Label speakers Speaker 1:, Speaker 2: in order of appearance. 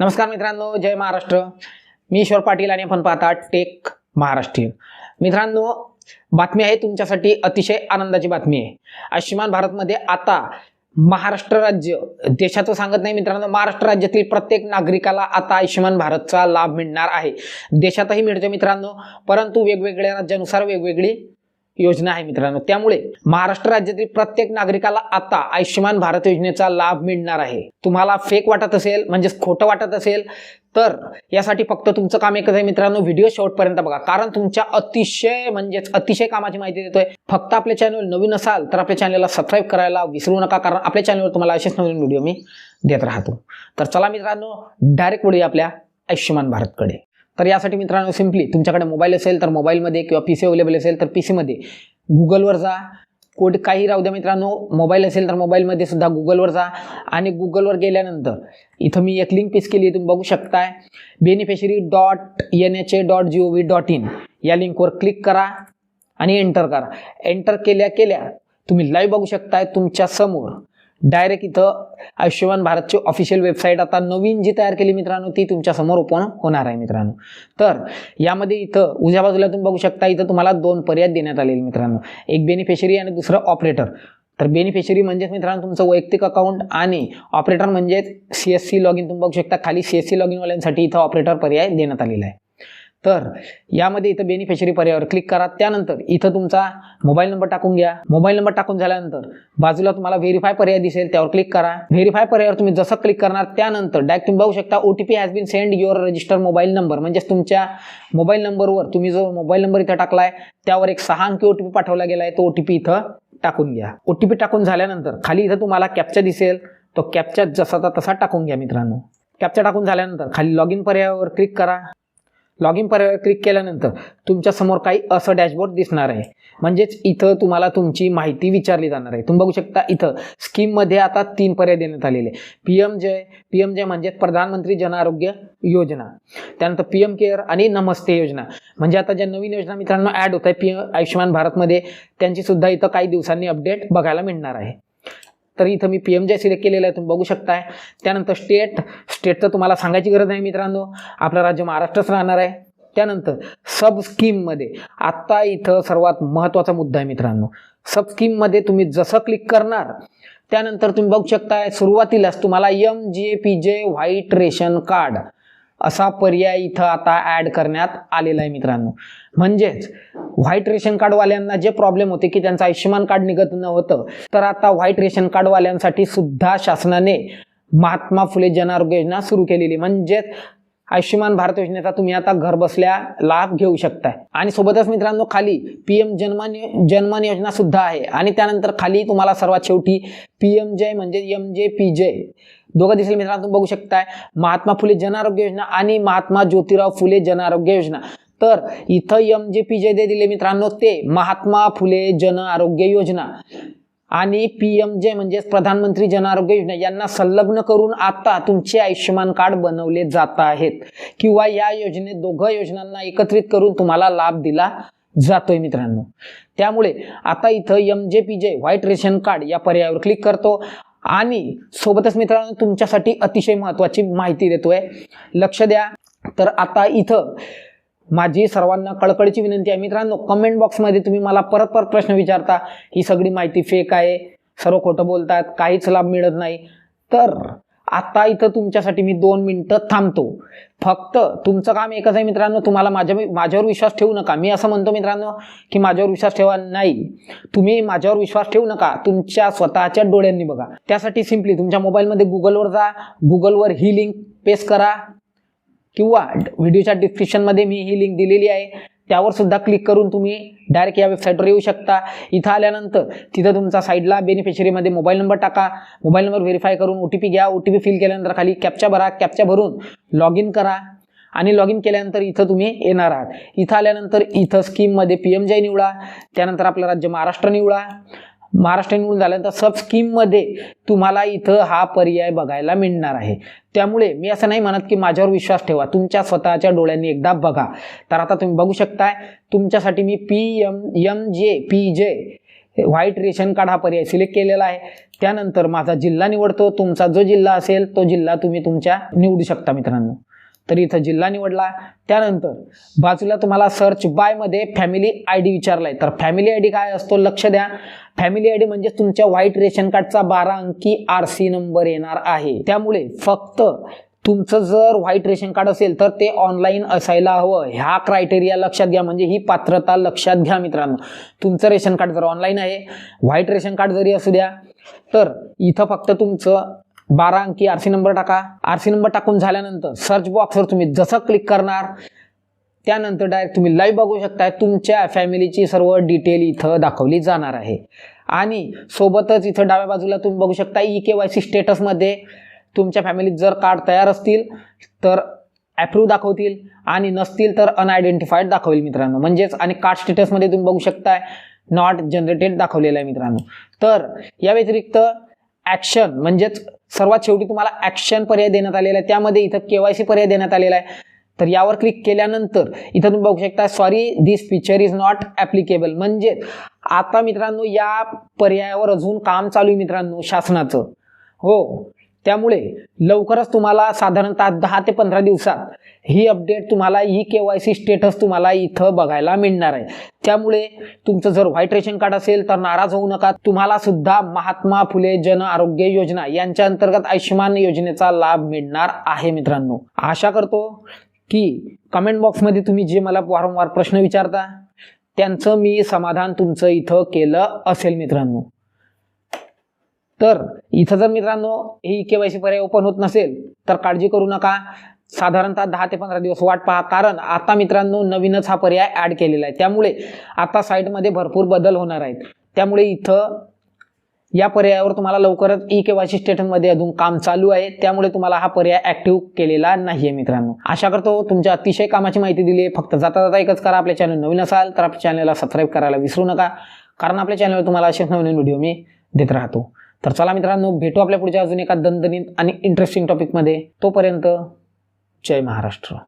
Speaker 1: नमस्कार मित्रांनो जय महाराष्ट्र. मी ईश्वर पाटील आणि आपण पाहता टेक महाराष्ट्रीयन मित्रांनो बातमी आहे तुमच्यासाठी अतिशय आनंदाची बातमी आहे. आयुष्यमान भारतमध्ये आता महाराष्ट्र राज्य देशाचं सांगत नाही मित्रांनो महाराष्ट्र राज्यातील प्रत्येक नागरिकाला आता आयुष्यमान भारतचा लाभ मिळणार आहे. देशातही मिळतो मित्रांनो परंतु वेगवेगळ्या राज्यानुसार वेगवेगळी योजना आहे मित्रांनो. त्यामुळे महाराष्ट्र राज्यातील प्रत्येक नागरिकाला आता आयुष्यमान भारत योजनेचा लाभ मिळणार आहे. तुम्हाला फेक वाटत असेल म्हणजेच खोटं वाटत असेल तर यासाठी फक्त तुमचं काम एकच आहे मित्रांनो व्हिडिओ शेवटपर्यंत बघा. कारण तुमच्या अतिशय म्हणजेच अतिशय कामाची माहिती देतोय. फक्त आपल्या चॅनल नवीन असाल तर आपल्या चॅनलला सबस्क्राईब करायला विसरू नका कारण आपल्या चॅनलवर तुम्हाला असेच नवीन व्हिडिओ मी देत राहतो. तर चला मित्रांनो डायरेक्ट वळूया आपल्या आयुष्यमान भारतकडे. तर यासाठी मित्रांनो सिम्पली तुमच्याकडे मोबाईल असेल तर मोबाईलमध्ये किंवा पी सी अवेलेबल असेल तर पी सीमध्ये गुगलवर जा. कोड काही राहू द्या मित्रांनो मोबाईल असेल तर मोबाईलमध्ये सुद्धा गुगलवर जा. आणि गुगलवर गेल्यानंतर इथं मी एक लिंक पीस केली तुम्ही बघू शकताय. Beneficiary dot N H A dot G O V dot in या लिंकवर क्लिक करा आणि एंटर करा. एंटर केल्या केल्या तुम्ही लाईव्ह बघू शकताय तुमच्यासमोर. डायरेक्ट इथं आयुष्यमान भारतची ऑफिशियल वेबसाईट आता नवीन जी तयार केली मित्रांनो ती तुमच्यासमोर ओपन होणार आहे मित्रांनो. तर यामध्ये इथं उजव्या बाजूला तुम्ही बघू शकता इथं तुम्हाला दोन पर्याय देण्यात आलेले मित्रांनो. एक बेनिफिशरी आणि दुसरं ऑपरेटर तर बेनिफिशरी म्हणजेच मित्रांनो तुमचं वैयक्तिक अकाउंट आणि ऑपरेटर म्हणजेच सी एस सी लॉगिन तुम्ही बघू शकता खाली सी एस सी लॉगिनवाल्यांसाठी इथं ऑपरेटर पर्याय देण्यात आलेला आहे. तर यामध्ये इथं बेनिफिशरी पर्यायावर क्लिक करा. त्यानंतर इथं तुमचा मोबाईल नंबर टाकून घ्या. मोबाईल नंबर टाकून झाल्यानंतर बाजूला तुम्हाला व्हेरीफाय पर्याय दिसेल त्यावर क्लिक करा. व्हेरीफाय पर्यायावर तुम्ही जसं क्लिक करणार त्यानंतर डायरेक्ट तुम्ही बघू शकता O T P has been send your register mobile number म्हणजेच तुमच्या मोबाईल नंबरवर तुम्ही जो मोबाईल नंबर इथं टाकलाय त्यावर एक सहा अंकी ओ टी पी पाठवला गेला आहे तो ओ टी पी इथं टाकून घ्या. ओ टी पी टाकून झाल्यानंतर खाली इथं तुम्हाला कॅप्चा दिसेल. तो कॅप्चा जसाचा तसा टाकून घ्या मित्रांनो. कॅप्चा टाकून झाल्यानंतर खाली लॉग इन पर्यायावर क्लिक करा. लॉग इन पर्याय क्लिक केल्यानंतर तुमच्यासमोर काही असं डॅशबोर्ड दिसणार आहे. म्हणजेच इथं तुम्हाला तुमची माहिती विचारली जाणार आहे. तुम्ही बघू शकता इथं स्कीममध्ये आता तीन पर्याय देण्यात आलेले. P M JAY P M JAY म्हणजेच प्रधानमंत्री जन आरोग्य योजना. त्यानंतर पी एम केअर आणि नमस्ते योजना. म्हणजे आता ज्या नवीन योजना मित्रांनो ॲड होत आहे पी आयुष्यमान भारतमध्ये त्यांची सुद्धा इथं काही दिवसांनी अपडेट बघायला मिळणार आहे. तर इथं मी पी एम जे सिलेक्ट केलेलं आहे तुम्ही बघू शकताय. त्यानंतर स्टेट स्टेटचं तुम्हाला सांगायची गरज नाही मित्रांनो. आपलं राज्य महाराष्ट्रच राहणार आहे. त्यानंतर सब स्कीममध्ये आत्ता इथं सर्वात महत्त्वाचा मुद्दा आहे मित्रांनो. सब स्कीममध्ये तुम्ही जसं क्लिक करणार त्यानंतर तुम्ही बघू शकताय सुरुवातीलाच तुम्हाला M J P J white ration card असा पर्याय इथं आता ॲड करण्यात आलेला आहे मित्रांनो. म्हणजेच व्हाईट रेशन कार्डवाल्यांना जे प्रॉब्लेम होते की त्यांचं आयुष्यमान कार्ड निघत नव्हतं तर आता व्हाईट रेशन कार्डवाल्यांसाठी सुद्धा शासनाने महात्मा फुले जन आरोग्य योजना सुरू केलेली. म्हणजेच आयुष्यमान भारत योजनेचा तुम्ही आता घर बसल्या लाभ घेऊ शकताय. आणि सोबतच मित्रांनो खाली पी एम जन्मान जन्मान योजना सुद्धा आहे. आणि त्यानंतर खाली तुम्हाला सर्वात शेवटी पी एम जय म्हणजे एम जे पी जे. दोघं दिसेल मित्रांनो तुम्ही बघू शकताय. महात्मा फुले जन आरोग्य योजना आणि महात्मा ज्योतिराव फुले जन आरोग्य योजना. तर इथं एम जे पी जे दे दिले मित्रांनो ते महात्मा फुले जन आरोग्य योजना आणि पी एम जे म्हणजेच प्रधानमंत्री जन आरोग्य योजना. यांना संलग्न करून आता तुमचे आयुष्यमान कार्ड बनवले जात आहेत. किंवा या योजनेत दोघं योजनांना एकत्रित करून तुम्हाला लाभ दिला जातोय मित्रांनो. त्यामुळे आता इथं M J P J white ration card या पर्यायावर क्लिक करतो. आणि सोबतच मित्रांनो तुमच्यासाठी अतिशय महत्त्वाची माहिती देतोय. लक्ष द्या. तर आता इथं माझी सर्वांना कळकळीची विनंती आहे. मित्रांनो कमेंट बॉक्समध्ये तुम्ही मला परत परत प्रश्न विचारता. ही सगळी माहिती फेक आहे. सर्व खोटं बोलतात. काहीच लाभ मिळत नाही. तर आता इथं तुमच्यासाठी मी दोन मिनटं थांबतो. फक्त तुमचं काम एकच आहे मित्रांनो तुम्हाला माझ्या माझ्यावर विश्वास ठेवू नका. मी असं म्हणतो मित्रांनो की माझ्यावर विश्वास ठेवा नाही. तुम्ही माझ्यावर विश्वास ठेवू नका. तुमच्या स्वतःच्या डोळ्यांनी बघा. त्यासाठी सिम्पली तुमच्या मोबाईलमध्ये गुगलवर जा. गुगलवर ही लिंक पेस्ट करा. किंवा व्हिडिओच्या डिस्क्रिप्शनमध्ये मी ही लिंक दिलेली आहे. त्यावर सुद्धा क्लिक करून तुम्ही डायरेक्ट या वेबसाईटवर येऊ शकता. इथं आल्यानंतर तिथं तुमचा साईडला बेनिफिशरीमध्ये मोबाईल नंबर टाका. मोबाईल नंबर व्हेरीफाय करून ओ टी पी घ्या. ओ टी पी फिल केल्यानंतर खाली कॅप्चा भरा. कॅप्चा भरून लॉग इन करा. आणि लॉग इन केल्यानंतर इथं तुम्ही येणार आहात. इथं आल्यानंतर इथं स्कीममध्ये पी एम जय निवडा. त्यानंतर आपलं राज्य महाराष्ट्र निवडा. महाराष्ट्र निवडून झाल्यानंतर सब स्कीममध्ये तुम्हाला इथं हा पर्याय बघायला मिळणार आहे. त्यामुळे मी असं नाही म्हणत की माझ्यावर विश्वास ठेवा. तुमच्या स्वतःच्या डोळ्यांनी एकदा बघा. तर आता तुम्ही बघू शकताय तुमच्यासाठी मी P M M J P J white ration card हा पर्याय सिलेक्ट केलेला आहे. त्यानंतर माझा जिल्हा निवडतो. तुमचा जो जिल्हा असेल तो जिल्हा तुम्ही तुमच्या निवडू शकता मित्रांनो. तर इथं जिल्हा निवडला. त्यानंतर बाजूला तुम्हाला सर्च बायमध्ये फॅमिली आय डी विचारलाय. आहे तर फॅमिली आय डी काय असतो? लक्ष द्या. फॅमिली आय डी म्हणजे तुमच्या व्हाईट रेशन कार्डचा बारा अंकी आर सी नंबर येणार आहे. त्यामुळे फक्त तुमचं जर व्हाईट रेशन कार्ड असेल तर ते ऑनलाईन असायला हवं. ह्या क्रायटेरिया लक्षात घ्या. म्हणजे ही पात्रता लक्षात घ्या मित्रांनो. तुमचं रेशन कार्ड जर ऑनलाईन आहे व्हाईट रेशन कार्ड जरी असू द्या तर इथं फक्त तुमचं बारा अंकी आर सी नंबर टाका. आर सी नंबर टाकून झाल्यानंतर सर्च बॉक्सवर तुम्ही जसं क्लिक करणार त्यानंतर डायरेक्ट तुम्ही लाईव्ह बघू शकताय. तुमच्या फॅमिलीची सर्व डिटेल इथं दाखवली जाणार आहे. आणि सोबतच इथं डाव्या बाजूला तुम्ही बघू शकता ई के वाय सी स्टेटसमध्ये तुमच्या फॅमिलीत जर कार्ड तयार असतील तर ॲप्रूव्ह दाखवतील. आणि नसतील तर अनआयडेंटिफाईड दाखवेल मित्रांनो. म्हणजेच आणि कार्ड स्टेटसमध्ये तुम्ही बघू शकताय नॉट जनरेटेड दाखवलेलं आहे मित्रांनो. तर या व्यतिरिक्त ॲक्शन म्हणजेच सर्वात शेवटी तुम्हाला ॲक्शन पर्याय देण्यात आलेला आहे. त्यामध्ये इथं के वाय सी पर्याय देण्यात आलेला आहे. तर यावर क्लिक केल्यानंतर इथं तुम्ही बघू शकता sorry this feature is not applicable म्हणजे आता मित्रांनो या पर्यायावर अजून काम चालू आहे मित्रांनो शासनाचं. हो. त्यामुळे लवकरच तुम्हाला साधारणतः दहा ते पंधरा दिवसात ही अपडेट तुम्हाला E K Y C status तुम्हाला इथं बघायला मिळणार आहे. त्यामुळे तुमचं जर व्हाईट रेशन कार्ड असेल तर नाराज होऊ नका. तुम्हाला सुद्धा महात्मा फुले जन आरोग्य योजना यांच्या अंतर्गत आयुष्यमान योजनेचा लाभ मिळणार आहे मित्रांनो. आशा करतो की कमेंट बॉक्समध्ये तुम्ही जे मला वारंवार प्रश्न विचारता त्यांचं मी समाधान तुमचं इथं केलं असेल मित्रांनो. तर इथं जर मित्रांनो ही के वाय सी पर्याय ओपन होत नसेल तर काळजी करू नका. साधारणतः दहा ते पंधरा दिवस वाट पहा कारण आता मित्रांनो नवीनच हा पर्याय ॲड केलेला आहे. त्यामुळे आता साईटमध्ये भरपूर बदल होणार आहेत. त्यामुळे इथं या पर्यायावर तुम्हाला लवकरच ई के वाय स्टेटसमध्ये अजून काम चालू आहे. त्यामुळे तुम्हाला हा पर्याय ॲक्टिव्ह केलेला नाही आहे मित्रांनो. आशा करतो तुमच्या अतिशय कामाची माहिती दिली आहे. फक्त जाता जाता एकच करा. आपल्या चॅनल नवीन असाल तर आपल्या चॅनलला सबस्क्राईब करायला विसरू नका. कारण आपल्या चॅनलवर तुम्हाला असेच नवीन व्हिडिओ मी देत राहतो. तर चला मित्रांनो भेटू आपल्या पुढच्या अजून एका दणदणीत आणि इंटरेस्टिंग टॉपिकमध्ये तोपर्यंत जय महाराष्ट्र.